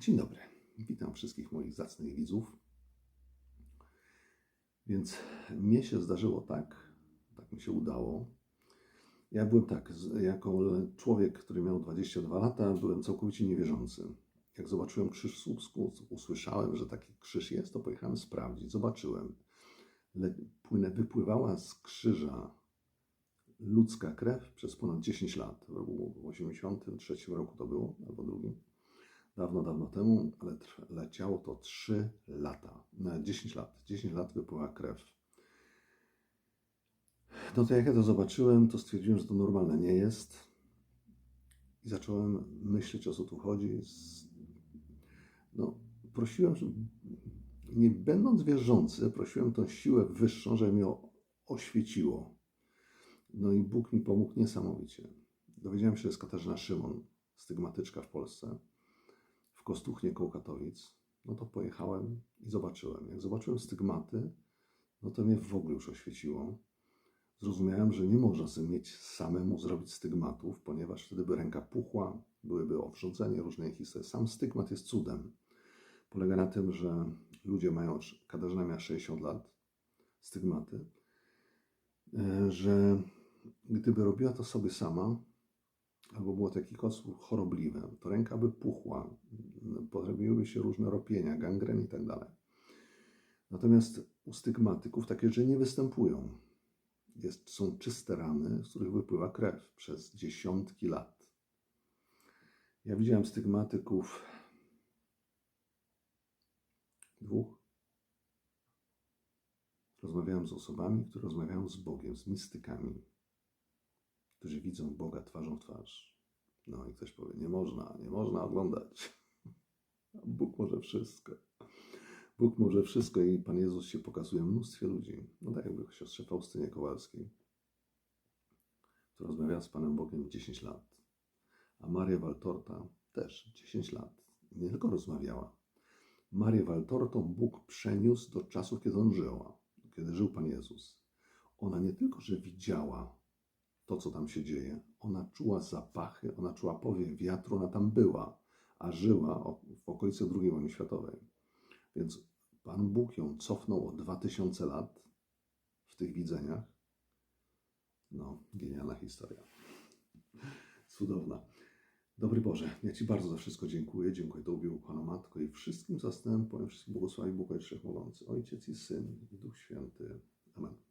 Dzień dobry. Witam wszystkich moich zacnych widzów. Więc mnie się zdarzyło tak, tak mi się udało. Ja byłem tak, jako człowiek, który miał 22 lata, byłem całkowicie niewierzący. Jak zobaczyłem krzyż w Słupsku, usłyszałem, że taki krzyż jest, to pojechałem sprawdzić. Zobaczyłem. Płynę, wypływała z krzyża ludzka krew przez ponad 10 lat. W roku 83 roku to było, albo drugim dawno, dawno temu, ale leciało to 3 lata, no 10 lat. 10 lat wypływa krew. No to jak ja to zobaczyłem, to stwierdziłem, że to normalne nie jest. I zacząłem myśleć, o co tu chodzi. No, prosiłem, nie będąc wierzący, prosiłem tą siłę wyższą, żeby o- oświeciło. No i Bóg mi pomógł niesamowicie. Dowiedziałem się, że jest Katarzyna Szymon, stygmatyczka w Polsce Kostuchnie koło Katowic, no to pojechałem i zobaczyłem. Jak zobaczyłem stygmaty, no to mnie w ogóle już oświeciło. Zrozumiałem, że nie można sobie mieć samemu zrobić stygmatów, ponieważ wtedy by ręka puchła, byłyby owrzodzenie, różne historie. Sam stygmat jest cudem. Polega na tym, że ludzie mają, Katarzyna miała 60 lat, stygmaty, e, że gdyby robiła to sobie sama, albo było jakiś sposób chorobliwe, to ręka by puchła, pojawiłyby się różne ropienia, gangren i tak dalej. Natomiast u stygmatyków takie rzeczy nie występują. Jest, są czyste rany, z których wypływa krew przez dziesiątki lat. Ja widziałem stygmatyków dwóch. Rozmawiałem z osobami, które rozmawiają z Bogiem, z mistykami, którzy widzą Boga twarzą w twarz. No i ktoś powie, nie można, nie można oglądać. Bóg może wszystko. Bóg może wszystko i Pan Jezus się pokazuje mnóstwie ludzi. No tak jakby siostrze Faustynie Kowalskiej, która rozmawiała z Panem Bogiem 10 lat. A Marię Waltorta też 10 lat. Nie tylko rozmawiała. Marię Waltortą Bóg przeniósł do czasów, kiedy on żyła, kiedy żył Pan Jezus. Ona nie tylko, że widziała to, co tam się dzieje. Ona czuła zapachy, ona czuła powiew wiatru, ona tam była, a żyła w okolicy II wojny światowej. Więc Pan Bóg ją cofnął o 2000 lat w tych widzeniach. No, genialna historia. Cudowna. Dobry Boże, ja Ci bardzo za wszystko dziękuję. Dziękuję Tobie, ukochana Matko, i wszystkim zastępom, wszystkim błogosławi Bóg Wszechmogący, Ojciec i Syn i Duch Święty. Amen.